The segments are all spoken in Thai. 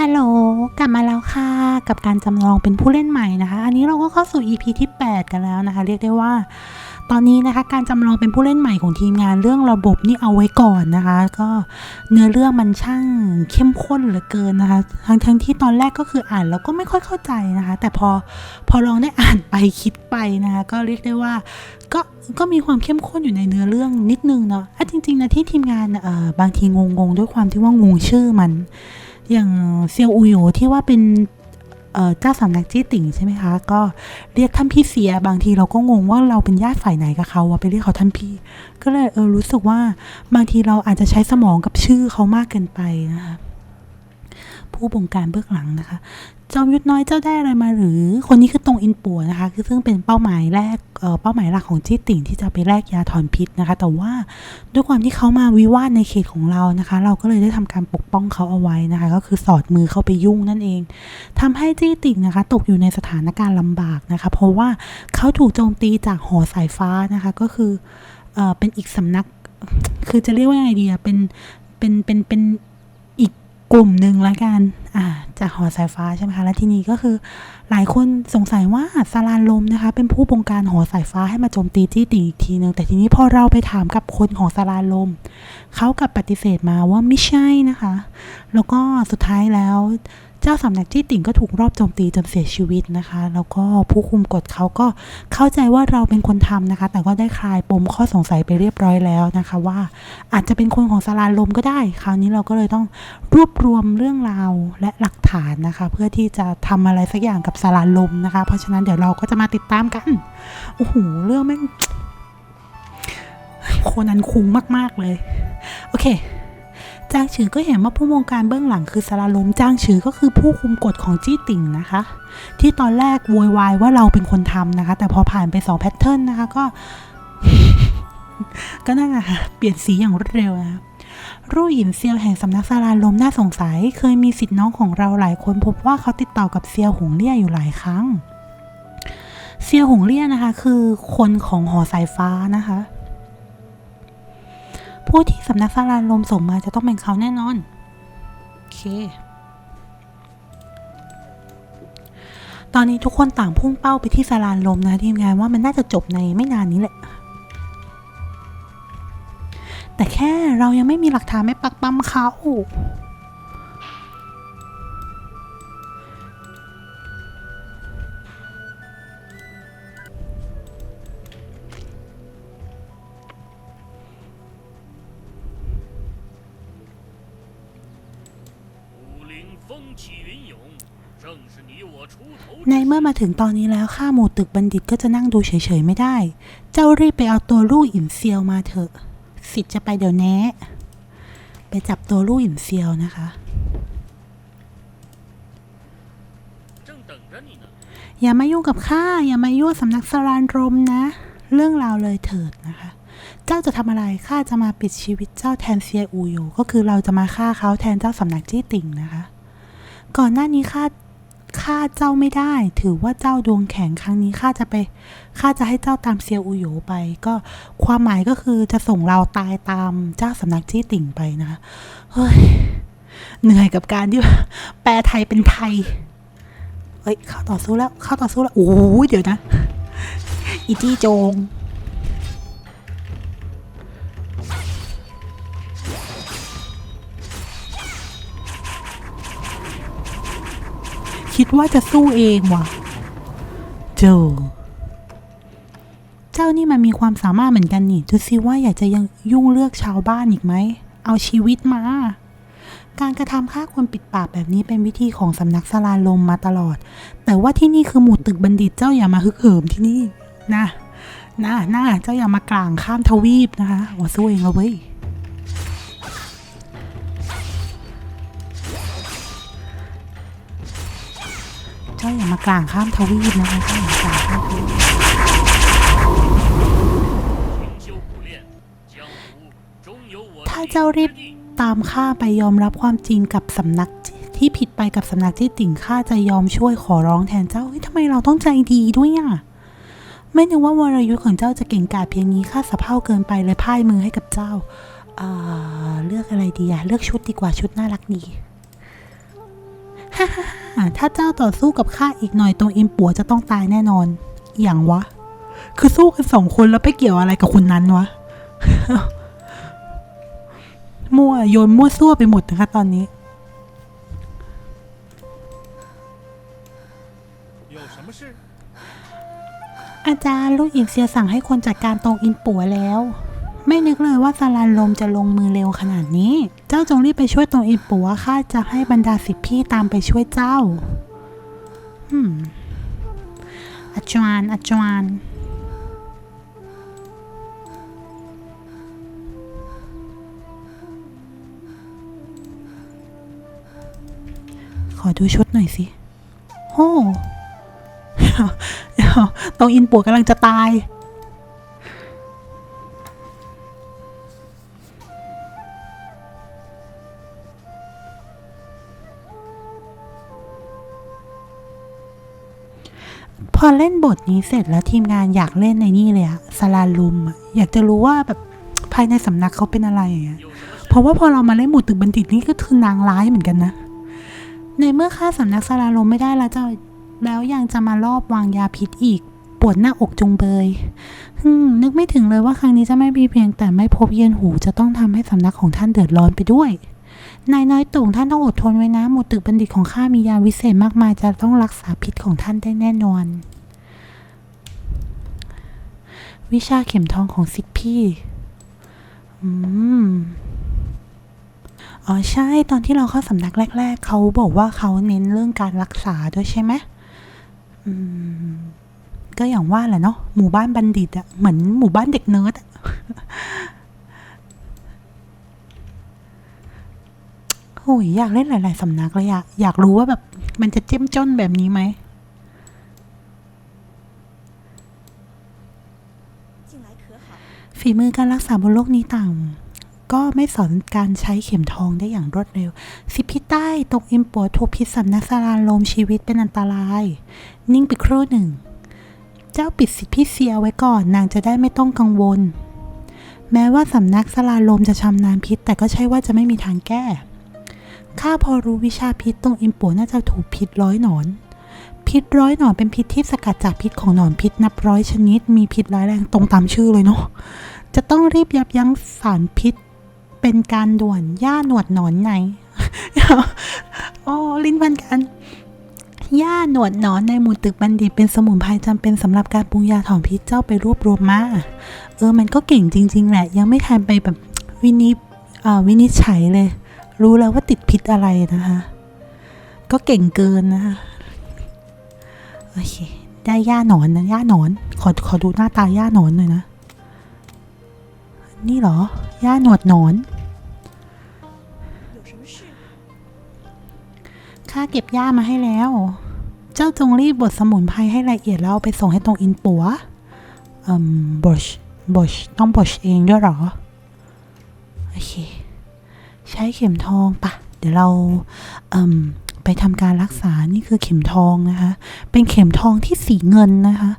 ฮัลโหลกลับมาแล้วค่ะกับการจำลองเป็นผู้เล่นใหม่นะคะ อันนี้เราก็เข้าสู่ EP ที่ 8 กันแล้วนะคะ เรียกได้ว่า ตอนนี้นะคะ การจำลองเป็นผู้เล่นใหม่ของทีมงานเรื่องระบบนี่เอาไว้ก่อนนะคะ ก็เนื้อเรื่องมันช่างเข้มข้นเหลือเกินนะคะ ทั้งทั้งที่ตอนแรกก็คืออ่านแล้วก็ไม่ค่อยเข้าใจนะคะ แต่พอพอลองได้อ่านไปคิดไปนะคะ ก็เรียกได้ว่าก็ก็มีความเข้มข้นอยู่ในเนื้อเรื่องนิดนึงเนาะอะจริงๆนะที่ทีมงานเอ่อบางทีงงๆด้วยความที่ว่างงชื่อมัน อย่างเซียวอุโยที่ว่าเป็นเจ้าสำนักจี้ติ่งใช่ไหมคะ ก็เรียกท่านพี่เสียบางทีเราก็งงว่าเราเป็นญาติฝ่ายไหนกับเขาอะไปเรียกเขาท่านพี่ ก็เลยเออรู้สึกว่าบางทีเราอาจจะใช้สมองกับชื่อเขามากเกินไปนะคะ ผู้บงการเบื้องหลังนะคะ จอมยุทธน้อยเจ้าได้อะไรมาหรือ คนนี้คือตรงอินปัวนะคะ คือซึ่งเป็นเป้าหมายแรกเอ่อเป้าหมายหลักของจี้ติ่งที่จะไปแลกยาถอนพิษนะคะ แต่ว่าด้วยความที่เขามาวิวาทในเขตของเรานะคะ เราก็เลยได้ทำการปกป้องเขาเอาไว้นะคะ ก็คือสอดมือเข้าไปยุ่งนั่นเองทำให้จี้ติ่งนะคะ ตกอยู่ในสถานการณ์ลำบากนะคะ เพราะว่าเขาถูกโจมตีจากหอสายฟ้านะคะ ก็คือเอ่อเป็นอีกสำนักคือจะเรียกว่าไงดีอะเป็นเป็นเป็นเป็น กลุ่มหนึ่งละกันอ่าจากหอสายฟ้าใช่ไหมคะ และทีนี้ก็คือหลายคนสงสัยว่าสารานลมนะคะ เป็นผู้บงการหอสายฟ้าให้มาโจมตีจี้ติ่งอีกทีนึง แต่ทีนี้พอเราไปถามกับคนของสารานลม เขากลับปฏิเสธมาว่าไม่ใช่นะคะ แล้วก็สุดท้ายแล้ว จ้าสำนักจี้ติ่งก็ถูกรอบโจมตีจนเสียชีวิตนะคะ แล้วก็ผู้คุมกฎเขาก็เข้าใจว่าเราเป็นคนทำนะคะ แต่ก็ได้คลายปมข้อสงสัยไปเรียบร้อยแล้วนะคะ ว่าอาจจะเป็นคนของสารานลมก็ได้ คราวนี้เราก็เลยต้องรวบรวมเรื่องราวและหลักฐานนะคะ เพื่อที่จะทำอะไรสักอย่างกับสารานลมนะคะ เพราะฉะนั้นเดี๋ยวเราก็จะมาติดตามกันโอ้โหเรื่องแม่งโคนันคุ้งมาก ๆเลย โอเค จางฉือก็เห็นว่าผู้วงการเบื้องหลังคือสารลมจางฉือก็คือผู้คุมกฎของจี้ติ่งนะคะ ที่ตอนแรกโวยวายว่าเราเป็นคนทำนะคะ แต่พอผ่านไปสองแพทเทิร์นนะคะก็ ก็นั่นแหละค่ะเปลี่ยนสีอย่างรวดเร็วนะรู่หยินเซียวแห่งสำนักสาราลมน่าสงสัย เคยมีสิทธิ์น้องของเราหลายคนพบว่าเขาติดต่อกับเซียวหงเลี่ยอยู่หลายครั้งเซียวหงเลี่ยนะคะ คือคนของหอสายฟ้านะคะ ผู้ที่สำนักสารานลมส่งมาจะต้องเป็นเขาแน่นอน โอเค ตอนนี้ทุกคนต่างพุ่งเป้าไปที่สารานลมนะทีมงานว่ามันน่าจะจบในไม่นานนี้แหละ แต่แค่เรายังไม่มีหลักฐานไม่ปักปั๊มเขา ในเมื่อมาถึงตอนนี้แล้วข้าหมู่ตึกบัณฑิตก็จะนั่งดูเฉยๆไม่ได้ เจ้ารีบไปเอาตัวลู่อิมเซียวมาเถอะ สิทธิ์จะไปเดี๋ยวแนะไปจับตัวลู่อิมเซียวนะคะอย่ามายุ่งกับข้าอย่ามายุ่งสำนักสรานรมนะ เรื่องราวเลยเถิดนะคะ เจ้าจะทำอะไรข้าจะมาปิดชีวิตเจ้าแทนเซียอูอยู่ก็คือเราจะมาฆ่าเขาแทนเจ้าสำนักจี้ติ่งนะคะ ก่อนหน้านี้ข้าฆ่าเจ้าไม่ได้ ถือว่าเจ้าดวงแข็งครั้งนี้ข้าจะไปข้าจะให้เจ้าตามเซียวอูโยไป ก็ความหมายก็คือจะส่งเราตายตามเจ้าสำนักจี้ติ่งไปนะคะเฮ้ยเหนื่อยกับการที่แปลไทยเป็นไทยเอ้ยเข้าต่อสู้แล้วเข้าต่อสู้แล้วโอ้ยเดี๋ยวนะ อีจี้โจง ว่าจะสู้เองว่ะเจอเจ้านี่มันมีความสามารถเหมือนกันนี่ ดูซิว่าอยากจะยังยุ่งเลือกชาวบ้านอีกไหม เอาชีวิตมา การกระทำฆ่าคนปิดปากแบบนี้เป็นวิธีของสำนักสลาลมมาตลอด แต่ว่าที่นี่คือหมู่ตึกบัณฑิตเจ้าอย่ามาฮึกเหิมที่นี่ นะนะนะเจ้าอย่ามากลางข้ามทวีปนะคะว่าสู้เองเอาเว้ย กลางข้ามทวีปนะคะข้ามผู้ามถ้าเจ้ารีบตามข้าไปยอมรับความจริงกับสำนักที่ผิดไปกับสำนักที่ติ่งข้าจะยอมช่วยขอร้องแทนเจ้าเฮ้ยทำไมเราต้องใจดีด้วยอะไม่นึกว่าวรยุทธ์ของเจ้าจะเก่งกาจเพียงนี้ข้าสะเพ่าเกินไปเลยพ่ายมือให้กับเจ้าเอ่อเลือกอะไรดีอะเลือกชุดดีกว่าชุดน่ารักดี ถ้าเจ้าต่อสู้กับข้าอีกหน่อยตรงอิมปัวจะต้องตายแน่นอน อย่างวะ คือสู้กันสองคนแล้วไปเกี่ยวอะไรกับคนนั้นวะ มั่วโยนมั่วซั่วไปหมดนะคะตอนนี้อาจารย์ลูกอินเซียสั่งให้คนจัดการตรงอินปัวแล้ว ไม่นึกเลยว่าสลานลมจะลงมือเร็วขนาดนี้ เจ้าจงรีบไปช่วยตรงอินปัวข้าจะให้บรรดาสิทธิพี่ตามไปช่วยเจ้าอืมอาจารย์อาจารย์ขอดูชุดหน่อยสิโอ้เดี๋ยวตรงอินปัวกำลังจะตาย พอเล่นบทนี้เสร็จแล้วทีมงานอยากเล่นในนี่เลยอะสลาลุมอยากจะรู้ว่าแบบภายในสำนักเขาเป็นอะไรอะเพราะว่าพอเรามาเล่นหมูดตึกบัณฑิตนี่ก็คือนางร้ายเหมือนกันนะ ในเมื่อค่าสำนักสลาลุมไม่ได้แล้วจะแล้วยังจะมารอบวางยาพิษอีกปวดหน้าอกจงเบยนึกไม่ถึงเลยว่าครั้งนี้จะไม่มีเพียงแต่ไม่พบเย็นหูจะต้องทำให้สำนักของท่านเดือดร้อนไปด้วย นายน้อยตุ่งท่านต้องอดทนไว้นะหมูดตึกบัณฑิตของข้ามียาวิเศษมากมายจะต้องรักษาพิษของท่านได้แน่นอน วิชาเข็มทองของสิทธิพี่ อืม อ๋อใช่ ตอนที่เราเข้าสำนักแรก ๆ เขาบอกว่าเขาเน้นเรื่องการรักษาด้วยใช่ไหมอืม ก็อย่างว่าแหละเนาะ หมู่บ้านบัณฑิตอะเหมือนหมู่บ้านเด็กเนิร์ดอโอ้ยอยากเล่นหลาย ๆสำนักเลยอะอยากรู้ว่าแบบมันจะเจ้มจ้นแบบนี้ไหม ฝีมือการรักษาบนโลกนี้ต่างก็ไม่สอนการใช้เข็มทองได้อย่างรวดเร็ว สิพิษใต้ตกอิมปัวถูกพิษสำนักสารานลมชีวิตเป็นอันตราย นิ่งไปครู่หนึ่ง เจ้าปิดสิทธิเสียไว้ก่อนนางจะได้ไม่ต้องกังวล แม้ว่าสำนักสลาลมจะชำนาญพิษ แต่ก็ใช่ว่าจะไม่มีทางแก้ข้าพอรู้วิชาพิษตรงอิมปัวน่าจะถูกพิษร้อยหนอน พิษร้อยหนอนเป็นพิษที่สกัดจากพิษของหนอนพิษนับร้อยชนิด มีพิษร้ายแรงตรงตามชื่อเลยเนาะ จะต้องรีบยับยั้งสารพิษ เป็นการด่วนย่าหนวดหนอนในโอ้ลิ้นพันกันย่าหนวดหนอนในหมู่ตึกบัณฑิตเป็นสมุนไพรจำเป็นสำหรับการปรุงยาถอนพิษเจ้าไปรวบรวมมา เออมันก็เก่งจริง ๆ แหละ ยังไม่ทันไปแบบวินิจเอ่อวินิจฉัยเลย รู้แล้วว่าติดพิษอะไรนะคะ ก็เก่งเกินนะคะโอเค ได้ย่าหนอนนะย่าหนอน ขอขอดูหน้าตาย่าหนอนหน่อยนะ นี่เหรอย่าหนวดหนอน ข้าเก็บหญ้ามาให้แล้ว เจ้าจงรีบบดสมุนไพรให้ละเอียดแล้วไปส่งให้ตรงอินปัวอืมบชบชต้องบชเองด้วยหรอ โอเค ใช้เข็มทองปะ เดี๋ยวเราอมไปทำการรักษา นี่คือเข็มทองนะคะ เป็นเข็มทองที่สีเงินนะคะ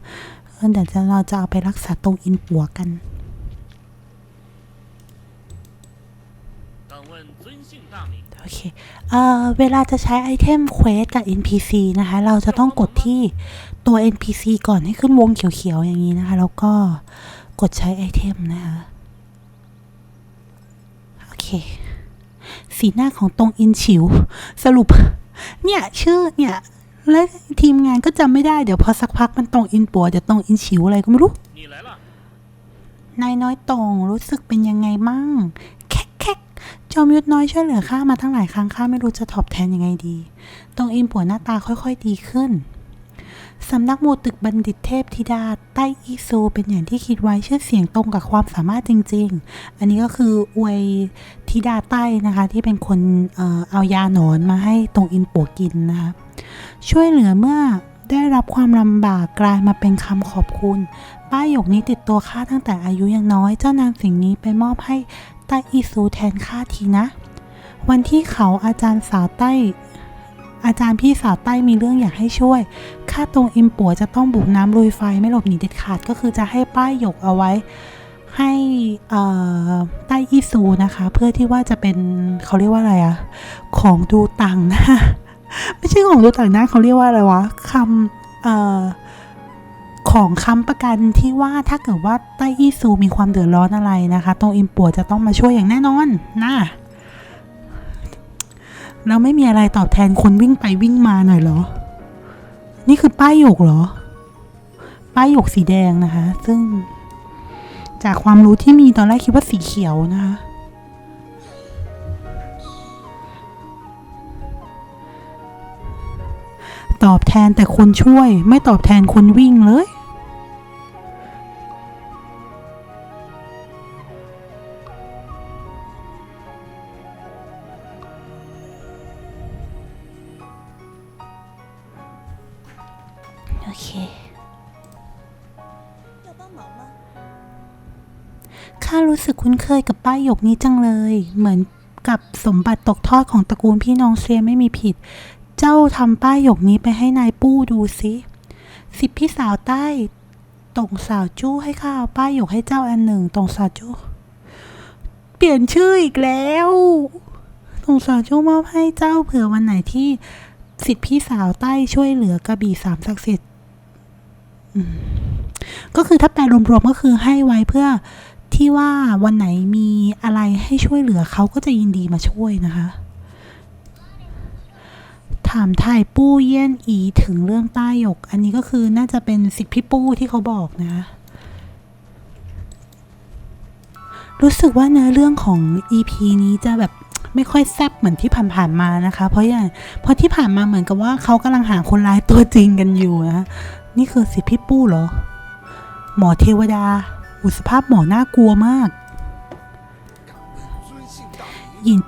เดี๋ยวเราจะเอาไปรักษาตรงอินปัวกัน โอเคเออเวลาจะใช้ไอเทมเควสกับ NPC นะคะ เราจะต้องกดที่ตัว NPC ก่อนให้ขึ้นวงเขียวๆ อย่างนี้นะคะ แล้วก็กดใช้ไอเทมนะคะ โอเค สีหน้าของตรงอินชิว สรุป เนี่ย ชื่อเนี่ย และทีมงานก็จำไม่ได้เดี๋ยวพอสักพักมันตรงอินปัวเดี๋ยวตรงอินชิวอะไรก็ไม่รู้นายน้อยตรงรู้สึกเป็นยังไงมั่ง จอมยุทธน้อยช่วยเหลือข้ามาตั้งหลายครั้งข้าไม่รู้จะตอบแทนยังไงดี ตรงอินปัวหน้าตาค่อยๆดีขึ้น สำนักมูตึกบัณฑิตเทพธิดาใต้อีซูเป็นอย่างที่คิดไว้ชื่อเสียงตรงกับความสามารถจริง ๆ อันนี้ก็คืออวยธิดาใต้นะคะ ที่เป็นคนเอายาหนอนมาให้ตรงอินปัวกินนะคะช่วยเหลือเมื่อได้รับความลำบากกลายมาเป็นคำขอบคุณ ป้ายหยกนี้ติดตัวข้าตั้งแต่อายุยังน้อย เจ้านำสิ่งนี้ไปมอบให้ ใต้อีซูแทนข้าทีนะ วันที่เขาอาจารย์สาวใต้ อาจารย์พี่สาวใต้มีเรื่องอยากให้ช่วยข้าตรงอิมปัวจะต้องบุกน้ำลุยไฟไม่หลบหนีเด็ดขาดก็คือจะให้ป้ายหยกเอาไว้ ให้ใต้อีซูนะคะ เพื่อที่ว่าจะเป็นเขาเรียกว่าอะไรอะของดูต่างหนะไม่ใช่ของตัวต่างหน้าเขาเรียกว่าอะไรวะคำเอ่อ ของค้ำประกันที่ว่าถ้าเกิดว่าไต้อี้ซูมีความเดือดร้อนอะไรนะคะตรงอิมปัวจะต้องมาช่วยอย่างแน่นอนนะแล้วไม่มีอะไรตอบแทนคนวิ่งไปวิ่งมาหน่อยเหรอ นี่คือป้ายหยกเหรอ ป้ายหยกสีแดงนะคะ ซึ่ง จากความรู้ที่มีตอนแรกคิดว่าสีเขียวนะคะตอบแทนแต่คนช่วย ไม่ตอบแทนคนวิ่งเลย คุ้นเคยกับป้ายหยกนี้จังเลย เหมือนกับสมบัติตกทอดของตระกูลพี่น้องเซียไม่มีผิด เจ้าทำป้ายหยกนี้ไปให้นายปู้ดูสิสิบพี่สาวใต้ตงสาวจู้ให้ข้าเอาป้ายหยกให้เจ้าอันหนึ่งตงสาวจู้เปลี่ยนชื่ออีกแล้วตงสาวจู้มอบให้เจ้าเผื่อวันไหนที่สิทธิพี่สาวใต้ช่วยเหลือกระบี่สามศักดิ์สิทธิ์ก็คือถ้าแปลรวมๆก็คือให้ไว้เพื่อ ที่ว่าวันไหนมีอะไรให้ช่วยเหลือเขาก็จะยินดีมาช่วยนะคะ ถามไทยปู้เยี่ยนอีถึงเรื่องใต้หยก อันนี้ก็คือน่าจะเป็นสิทธิพี่ปู้ที่เขาบอกนะคะรู้สึกว่าเนื้อเรื่องของ EP นี้จะแบบไม่ค่อยแซ่บเหมือนที่ผ่านๆมานะคะ เพราะอย่างเพราะที่ผ่านมาเหมือนกับว่าเขากำลังหาคนร้ายตัวจริงกันอยู่นะนี่คือสิทธิพี่ปู้เหรอ หมอเทวดา อุสภาพหมอน่ากลัวมาก หยิบ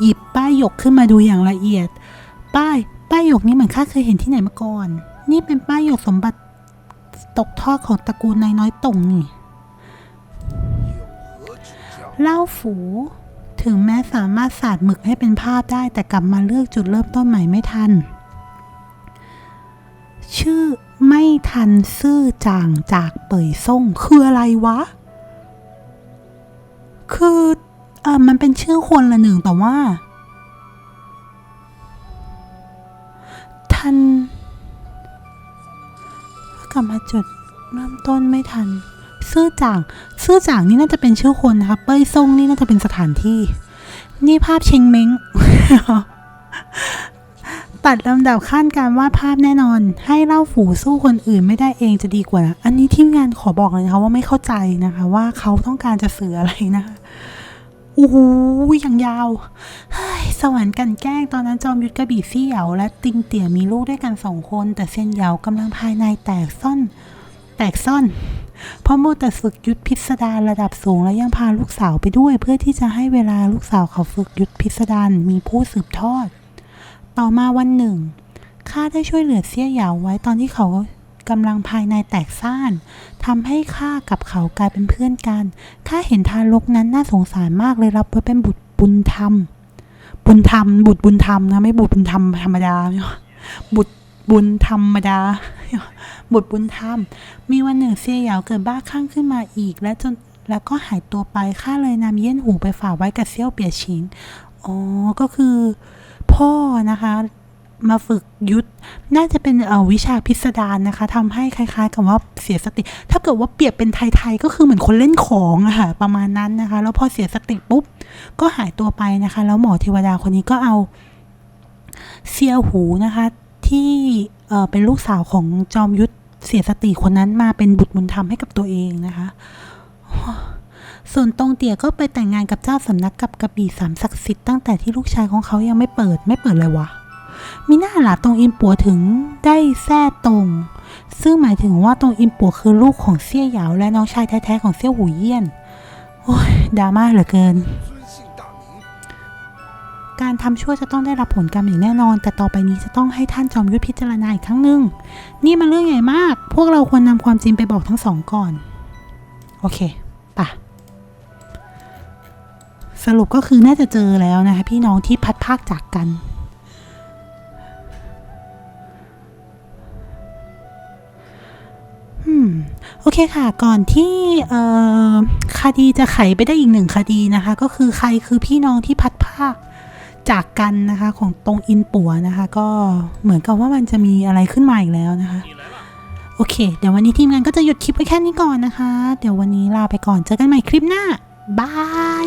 หยิบป้ายหยกขึ้นมาดูอย่างละเอียด ป้ายป้ายหยกนี้เหมือนข้าเคยเห็นที่ไหนมาก่อน นี่เป็นป้ายหยกสมบัติตกทอดของตระกูลนายน้อยตงนี่เล่าฝูถึงแม้สามารถสาดหมึกให้เป็นภาพได้แต่กลับมาเลือกจุดเริ่มต้นใหม่ไม่ทัน ทันซื่อจางจากเป่ยส่งคืออะไรวะ คือเออมันเป็นชื่อคนละหนึ่งแต่ว่า ทัน กลับมาจุดเริ่มต้นไม่ทัน ซื่อจาง ซื่อจางนี่น่าจะเป็นชื่อคนนะคะเป้ยซ่งนี่น่าจะเป็นสถานที่ นี่ภาพเชงเม้ง ตัดลำดับขั้นการวาดภาพแน่นอน ให้เล่าฝูสู้คนอื่นไม่ได้เองจะดีกว่า อันนี้ทีมงานขอบอกเลยนะคะว่าไม่เข้าใจนะคะ ว่าเขาต้องการจะสื่ออะไรนะคะโอ้โหอย่างยาวเฮ้ยสวรรค์กันแกล้งตอนนั้นจอมยุทธกระบี่ซี่เหยาและติงเตี่ยมีลูกด้วยกันสองคน แต่เซียนเหยากำลังภายในแตกซ่อน แตกซ่อนเพราะมัวแต่ฝึกยุทธพิสดารระดับสูงและยังพาลูกสาวไปด้วย เพื่อที่จะให้เวลาลูกสาวเขาฝึกยุทธพิสดารมีผู้สืบทอด ต่อมาวันหนึ่งข้าได้ช่วยเหลือเสี่ยเหยาไว้ตอนที่เขากำลังภายในแตกซ่านทำให้ข้ากับเขากลายเป็นเพื่อนกันข้าเห็นทารกนั้นน่าสงสารมากเลยรับไว้เป็นบุตรบุญธรรม บุญธรรม บุตรบุญธรรมนะไม่บุตรบุญธรรมธรรมดา บุตรบุญธรรมดา บุตรบุญธรรม มีวันหนึ่งเสี่ยเหยาเกิดบ้าคลั่งขึ้นมาอีก และจนแล้วก็หายตัวไปข้าเลยนำเยี่ยนหูไปฝากไว้กับเซี่ยวเปียชิงอ๋อก็คือ พ่อนะคะ มาฝึกยุทธน่าจะเป็นวิชาพิสดารนะคะทำให้คล้าย ๆ กับว่าเสียสติ ถ้าเกิดว่าเปรียบเป็นไทย ๆ ก็คือเหมือนคนเล่นของอะค่ะประมาณนั้นนะคะ แล้วพอเสียสติปุ๊บ ก็หายตัวไปนะคะ แล้วหมอเทวดาคนนี้ก็เอาเซียหูนะคะที่เเป็นลูกสาวของจอมยุทธเสียสติคนนั้นมาเป็นบุตรบุญธรรมให้กับตัวเองนะคะ ส่วนตรงเตี๋ยก็ไปแต่งงานกับเจ้าสำนักกับกระบี่สามศักดิ์สิทธิ์ตั้งแต่ที่ลูกชายของเขายังไม่เปิดไม่เปิดเลยวะมีหน้าหลาตรงอินปัวถึงได้แท้ตรง ซึ่งหมายถึงว่าตรงอินปัวคือลูกของเสี่ยหยาวและน้องชายแท้ๆของเสี่ยหูเยี่ยนโอ้ยดราม่าเหลือเกิน การทำชั่วจะต้องได้รับผลกรรมอย่างแน่นอน แต่ต่อไปนี้จะต้องให้ท่านจอมยุทธพิจารณาอีกครั้งหนึ่งนี่มันเรื่องใหญ่มาก พวกเราควรนำความจริงไปบอกทั้งสองก่อน โอเคป่ะ สรุปก็คือน่าจะเจอแล้วนะคะพี่น้องที่พัดภาคจากกัน โอเคค่ะ ก่อนที่คดีจะไขไปได้อีกหนึ่งคดีนะคะ ก็คือใครคือพี่น้องที่พัดภาคจากกันนะคะของตรงอินปัวนะคะ ก็เหมือนกับว่ามันจะมีอะไรขึ้นมาอีกแล้วนะคะ โอเค เดี๋ยววันนี้ทีมงานก็จะหยุดคลิปไว้แค่นี้ก่อนนะคะ เดี๋ยววันนี้ลาไปก่อนเจอกันใหม่คลิปหน้า บาย